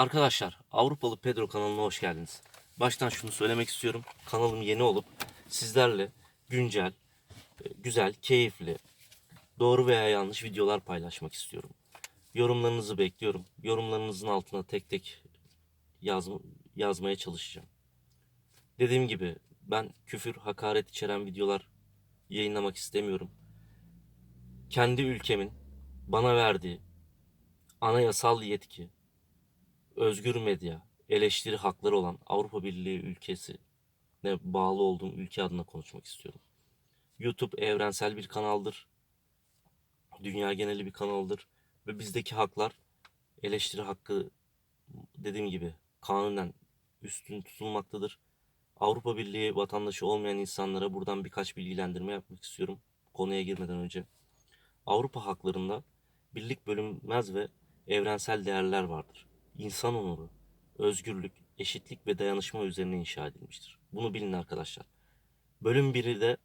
Arkadaşlar Avrupalı Pedro kanalına hoş geldiniz. Baştan şunu söylemek istiyorum. Kanalım yeni olup sizlerle güncel, e, güzel, keyifli, doğru veya yanlış videolar paylaşmak istiyorum. Yorumlarınızı bekliyorum. Yorumlarınızın altına tek tek yaz, yazmaya çalışacağım. Dediğim gibi ben küfür, hakaret içeren videolar yayınlamak istemiyorum. Kendi ülkemin bana verdiği anayasal yetki, özgür medya, eleştiri hakları olan Avrupa Birliği ülkesi ne bağlı olduğum ülke adına konuşmak istiyorum. YouTube evrensel bir kanaldır. Dünya geneli bir kanaldır ve bizdeki haklar eleştiri hakkı dediğim gibi kanunen üstün tutulmaktadır. Avrupa Birliği vatandaşı olmayan insanlara buradan birkaç bilgilendirme yapmak istiyorum konuya girmeden önce. Avrupa haklarında birlik bölünmez ve evrensel değerler vardır. İnsan onuru, özgürlük, eşitlik ve dayanışma üzerine inşa edilmiştir. Bunu bilin arkadaşlar. Bölüm 1'i de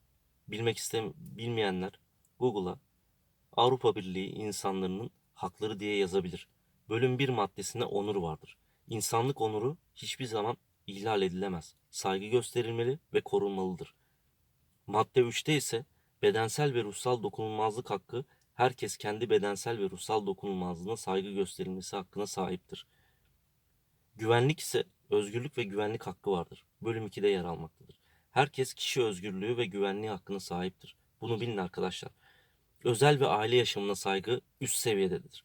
bilmek istem bilmeyenler Google'a Avrupa Birliği insanlarının hakları diye yazabilir. Bölüm 1 maddesinde onur vardır. İnsanlık onuru hiçbir zaman ihlal edilemez. Saygı gösterilmeli ve korunmalıdır. Madde 3'te ise bedensel ve ruhsal dokunulmazlık hakkı herkes kendi bedensel ve ruhsal dokunulmazlığına saygı gösterilmesi hakkına sahiptir. Güvenlik ise özgürlük ve güvenlik hakkı vardır. Bölüm 2'de yer almaktadır. Herkes kişi özgürlüğü ve güvenliği hakkına sahiptir. Bunu bilin arkadaşlar. Özel ve aile yaşamına saygı üst seviyededir.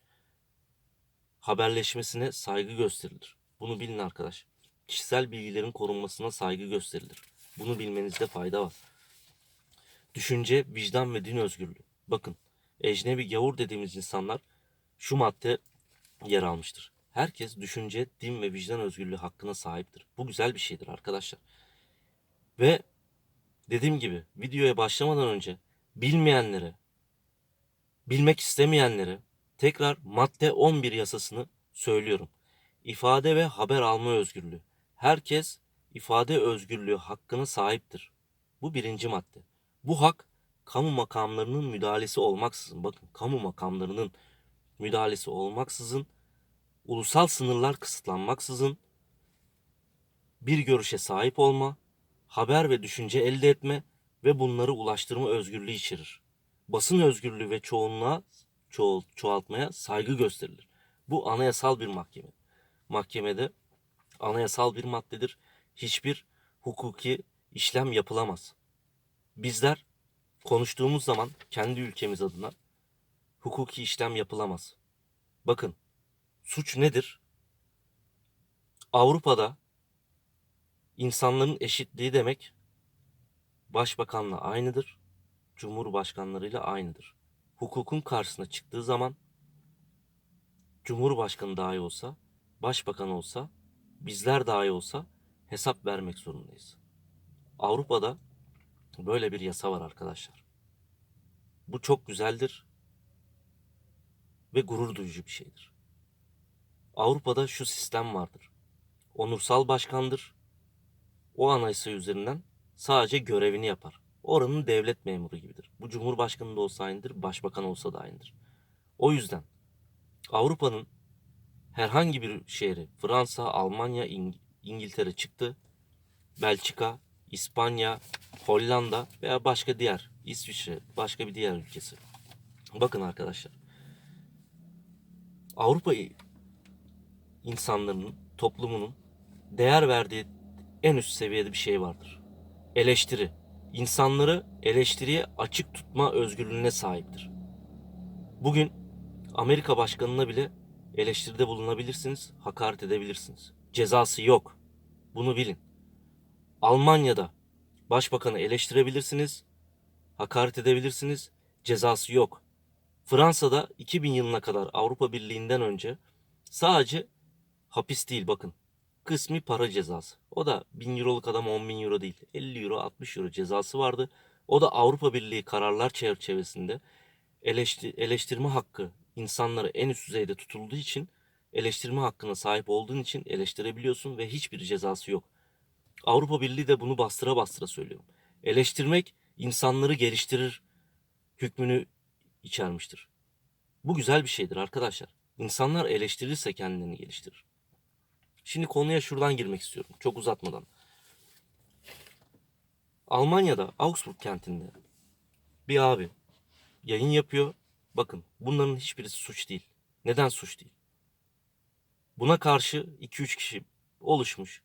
Haberleşmesine saygı gösterilir. Bunu bilin arkadaş. Kişisel bilgilerin korunmasına saygı gösterilir. Bunu bilmenizde fayda var. Düşünce, vicdan ve din özgürlüğü. Bakın, ecnebi gavur dediğimiz insanlar şu madde yer almıştır. Herkes düşünce, din ve vicdan özgürlüğü hakkına sahiptir. Bu güzel bir şeydir arkadaşlar. Ve dediğim gibi videoya başlamadan önce bilmeyenlere, bilmek istemeyenlere tekrar madde 11 yasasını söylüyorum. İfade ve haber alma özgürlüğü. Herkes ifade özgürlüğü hakkına sahiptir. Bu birinci madde. Bu hak kamu makamlarının müdahalesi olmaksızın, bakın kamu makamlarının müdahalesi olmaksızın, ulusal sınırlar kısıtlanmaksızın bir görüşe sahip olma, haber ve düşünce elde etme ve bunları ulaştırma özgürlüğü içerir. Basın özgürlüğü ve çoğunluğa çoğul, çoğaltmaya saygı gösterilir. Bu anayasal bir mahkeme. Mahkemede anayasal bir maddedir. Hiçbir hukuki işlem yapılamaz. Bizler konuştuğumuz zaman kendi ülkemiz adına hukuki işlem yapılamaz. Bakın suç nedir? Avrupa'da insanların eşitliği demek başbakanla aynıdır, cumhurbaşkanlarıyla aynıdır. Hukukun karşısına çıktığı zaman cumhurbaşkanı dahi olsa, başbakan olsa, bizler dahi olsa hesap vermek zorundayız. Avrupa'da böyle bir yasa var arkadaşlar. Bu çok güzeldir ve gurur duyucu bir şeydir. Avrupa'da şu sistem vardır. Onursal başkandır. O anayasa üzerinden sadece görevini yapar. Oranın devlet memuru gibidir. Bu cumhurbaşkanı da olsa aynıdır, başbakan olsa da aynıdır. O yüzden Avrupa'nın herhangi bir şehri, Fransa, Almanya, İng- İngiltere çıktı. Belçika, İspanya, Hollanda veya başka diğer İsviçre, başka bir diğer ülkesi. Bakın arkadaşlar. Avrupa insanların, toplumunun değer verdiği en üst seviyede bir şey vardır. Eleştiri. İnsanları eleştiriye açık tutma özgürlüğüne sahiptir. Bugün Amerika başkanına bile eleştiride bulunabilirsiniz, hakaret edebilirsiniz. Cezası yok. Bunu bilin. Almanya'da başbakanı eleştirebilirsiniz, hakaret edebilirsiniz, cezası yok. Fransa'da 2000 yılına kadar Avrupa Birliği'nden önce sadece hapis değil bakın. Kısmi para cezası. O da 1000 euroluk adam 10 bin euro değil. 50 euro 60 euro cezası vardı. O da Avrupa Birliği kararlar çerçevesinde eleşti, eleştirme hakkı insanları en üst düzeyde tutulduğu için eleştirme hakkına sahip olduğun için eleştirebiliyorsun ve hiçbir cezası yok. Avrupa Birliği de bunu bastıra bastıra söylüyor. Eleştirmek insanları geliştirir hükmünü içermiştir. Bu güzel bir şeydir arkadaşlar. İnsanlar eleştirirse kendilerini geliştirir. Şimdi konuya şuradan girmek istiyorum. Çok uzatmadan. Almanya'da Augsburg kentinde bir abi yayın yapıyor. Bakın bunların hiçbirisi suç değil. Neden suç değil? Buna karşı 2-3 kişi oluşmuş.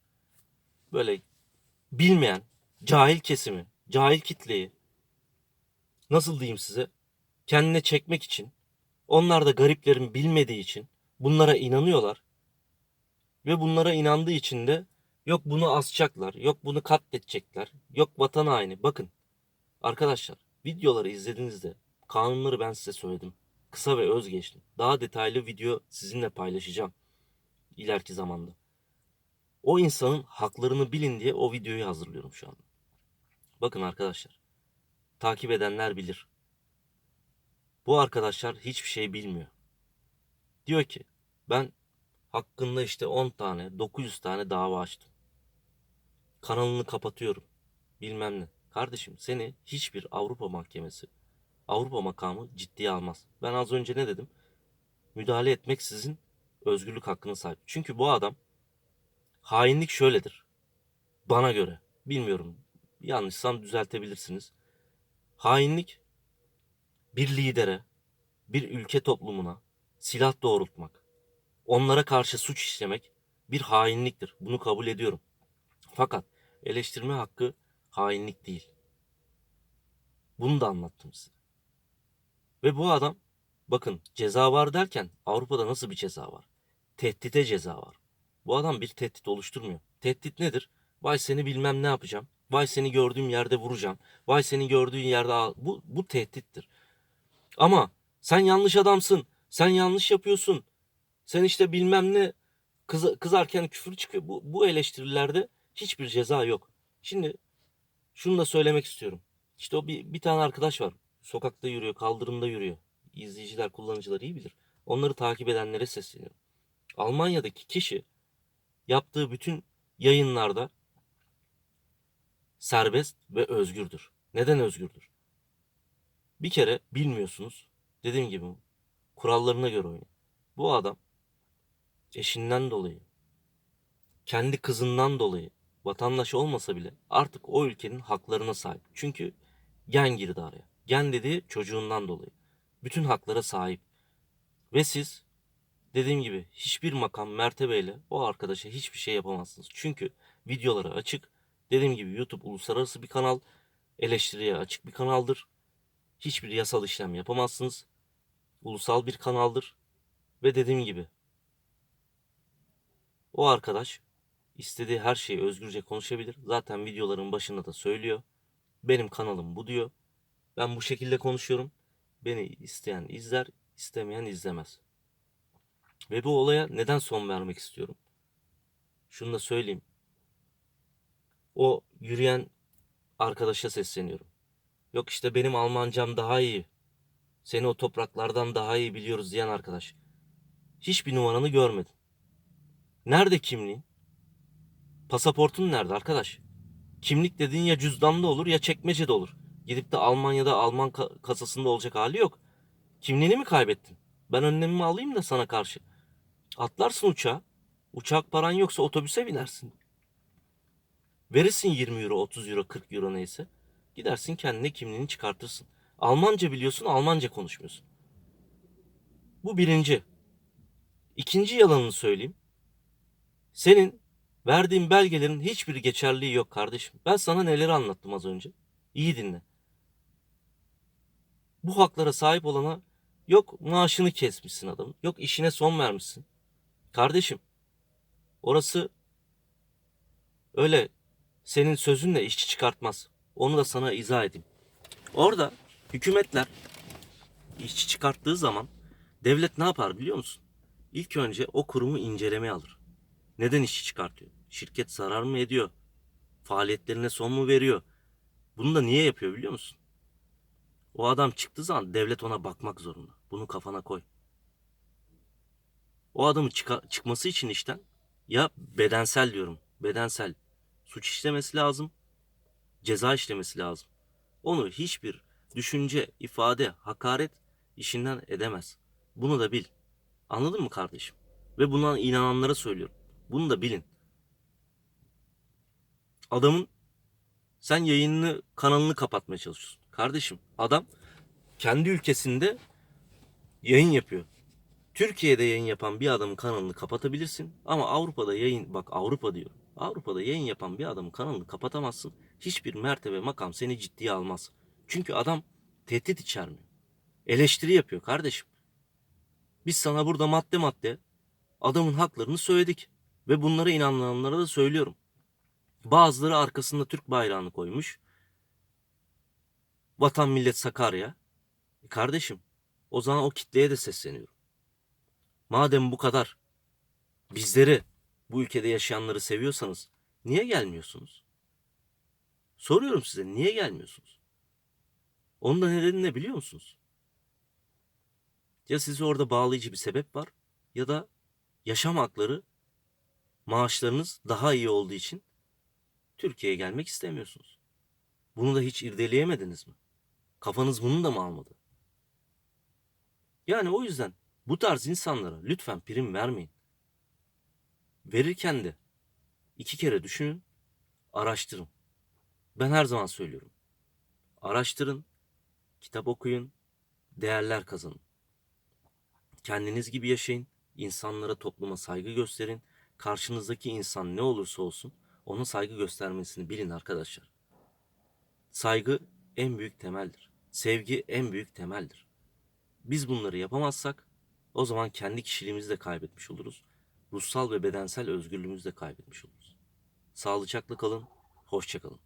Böyle bilmeyen cahil kesimi, cahil kitleyi nasıl diyeyim size kendine çekmek için onlar da gariplerin bilmediği için bunlara inanıyorlar. Ve bunlara inandığı için de yok bunu asacaklar, yok bunu katledecekler, yok vatan haini. Bakın arkadaşlar videoları izlediğinizde kanunları ben size söyledim. Kısa ve öz geçtim. Daha detaylı video sizinle paylaşacağım ileriki zamanda. O insanın haklarını bilin diye o videoyu hazırlıyorum şu anda. Bakın arkadaşlar. Takip edenler bilir. Bu arkadaşlar hiçbir şey bilmiyor. Diyor ki ben hakkında işte 10 tane 900 tane dava açtım. Kanalını kapatıyorum. Bilmem ne. Kardeşim seni hiçbir Avrupa mahkemesi, Avrupa makamı ciddiye almaz. Ben az önce ne dedim? Müdahale etmek sizin özgürlük hakkına sahip. Çünkü bu adam hainlik şöyledir. Bana göre. Bilmiyorum. Yanlışsam düzeltebilirsiniz. Hainlik bir lidere, bir ülke toplumuna silah doğrultmak, onlara karşı suç işlemek bir hainliktir. Bunu kabul ediyorum. Fakat eleştirme hakkı hainlik değil. Bunu da anlattım size. Ve bu adam bakın ceza var derken Avrupa'da nasıl bir ceza var? Tehdite ceza var. Bu adam bir tehdit oluşturmuyor. Tehdit nedir? Vay seni bilmem ne yapacağım. Vay seni gördüğüm yerde vuracağım. Vay seni gördüğün yerde al. Bu, bu tehdittir. Ama sen yanlış adamsın. Sen yanlış yapıyorsun. Sen işte bilmem ne kız, kızarken küfür çıkıyor. Bu, bu eleştirilerde hiçbir ceza yok. Şimdi şunu da söylemek istiyorum. İşte o bir, bir tane arkadaş var. Sokakta yürüyor, kaldırımda yürüyor. İzleyiciler, kullanıcılar iyi bilir. Onları takip edenlere sesleniyorum. Almanya'daki kişi yaptığı bütün yayınlarda serbest ve özgürdür. Neden özgürdür? Bir kere bilmiyorsunuz. Dediğim gibi kurallarına göre oynayın. Bu adam eşinden dolayı, kendi kızından dolayı vatandaş olmasa bile artık o ülkenin haklarına sahip. Çünkü gen girdi araya. Gen dediği çocuğundan dolayı. Bütün haklara sahip. Ve siz dediğim gibi hiçbir makam mertebeyle o arkadaşa hiçbir şey yapamazsınız. Çünkü videoları açık. Dediğim gibi YouTube uluslararası bir kanal. Eleştiriye açık bir kanaldır. Hiçbir yasal işlem yapamazsınız. Ulusal bir kanaldır. Ve dediğim gibi o arkadaş istediği her şeyi özgürce konuşabilir. Zaten videoların başında da söylüyor. Benim kanalım bu diyor. Ben bu şekilde konuşuyorum. Beni isteyen izler, istemeyen izlemez. Ve bu olaya neden son vermek istiyorum? Şunu da söyleyeyim. O yürüyen arkadaşa sesleniyorum. Yok işte benim Almancam daha iyi. Seni o topraklardan daha iyi biliyoruz diyen arkadaş. Hiçbir numaranı görmedin. Nerede kimliğin? Pasaportun nerede arkadaş? Kimlik dediğin ya cüzdanda olur ya çekmecede olur. Gidip de Almanya'da Alman ka- kasasında olacak hali yok. Kimliğini mi kaybettin? Ben önlemimi alayım da sana karşı. Atlarsın uçağa. Uçak paran yoksa otobüse binersin. Verirsin 20 euro, 30 euro, 40 euro neyse. Gidersin kendine kimliğini çıkartırsın. Almanca biliyorsun, Almanca konuşmuyorsun. Bu birinci. İkinci yalanını söyleyeyim. Senin verdiğin belgelerin hiçbir geçerliği yok kardeşim. Ben sana neleri anlattım az önce. İyi dinle. Bu haklara sahip olana yok maaşını kesmişsin adamın. Yok işine son vermişsin. Kardeşim orası öyle senin sözünle işçi çıkartmaz. Onu da sana izah edeyim. Orada hükümetler işçi çıkarttığı zaman devlet ne yapar biliyor musun? İlk önce o kurumu incelemeye alır. Neden işçi çıkartıyor? Şirket zarar mı ediyor? Faaliyetlerine son mu veriyor? Bunu da niye yapıyor biliyor musun? O adam çıktığı zaman devlet ona bakmak zorunda. Bunu kafana koy. O adamın çıkması için işten ya bedensel diyorum. Bedensel suç işlemesi lazım. Ceza işlemesi lazım. Onu hiçbir düşünce, ifade, hakaret işinden edemez. Bunu da bil. Anladın mı kardeşim? Ve buna inananlara söylüyorum. Bunu da bilin. Adamın sen yayınını, kanalını kapatmaya çalışıyorsun. Kardeşim adam kendi ülkesinde yayın yapıyor. Türkiye'de yayın yapan bir adamın kanalını kapatabilirsin ama Avrupa'da yayın bak Avrupa diyor. Avrupa'da yayın yapan bir adamın kanalını kapatamazsın. Hiçbir mertebe makam seni ciddiye almaz. Çünkü adam tehdit içermiyor. Eleştiri yapıyor kardeşim. Biz sana burada madde madde adamın haklarını söyledik ve bunlara inananlara da söylüyorum. Bazıları arkasında Türk bayrağını koymuş. Vatan millet Sakarya. E kardeşim o zaman o kitleye de sesleniyorum. Madem bu kadar bizleri bu ülkede yaşayanları seviyorsanız niye gelmiyorsunuz? Soruyorum size niye gelmiyorsunuz? Onun da nedeni ne biliyor musunuz? Ya sizi orada bağlayıcı bir sebep var ya da yaşam hakları maaşlarınız daha iyi olduğu için Türkiye'ye gelmek istemiyorsunuz. Bunu da hiç irdeleyemediniz mi? Kafanız bunu da mı almadı? Yani o yüzden bu tarz insanlara lütfen prim vermeyin. Verirken de iki kere düşünün, araştırın. Ben her zaman söylüyorum. Araştırın, kitap okuyun, değerler kazanın. Kendiniz gibi yaşayın, insanlara, topluma saygı gösterin. Karşınızdaki insan ne olursa olsun ona saygı göstermesini bilin arkadaşlar. Saygı en büyük temeldir. Sevgi en büyük temeldir. Biz bunları yapamazsak o zaman kendi kişiliğimizi de kaybetmiş oluruz. Ruhsal ve bedensel özgürlüğümüzü de kaybetmiş oluruz. Sağlıcakla kalın, hoşça kalın.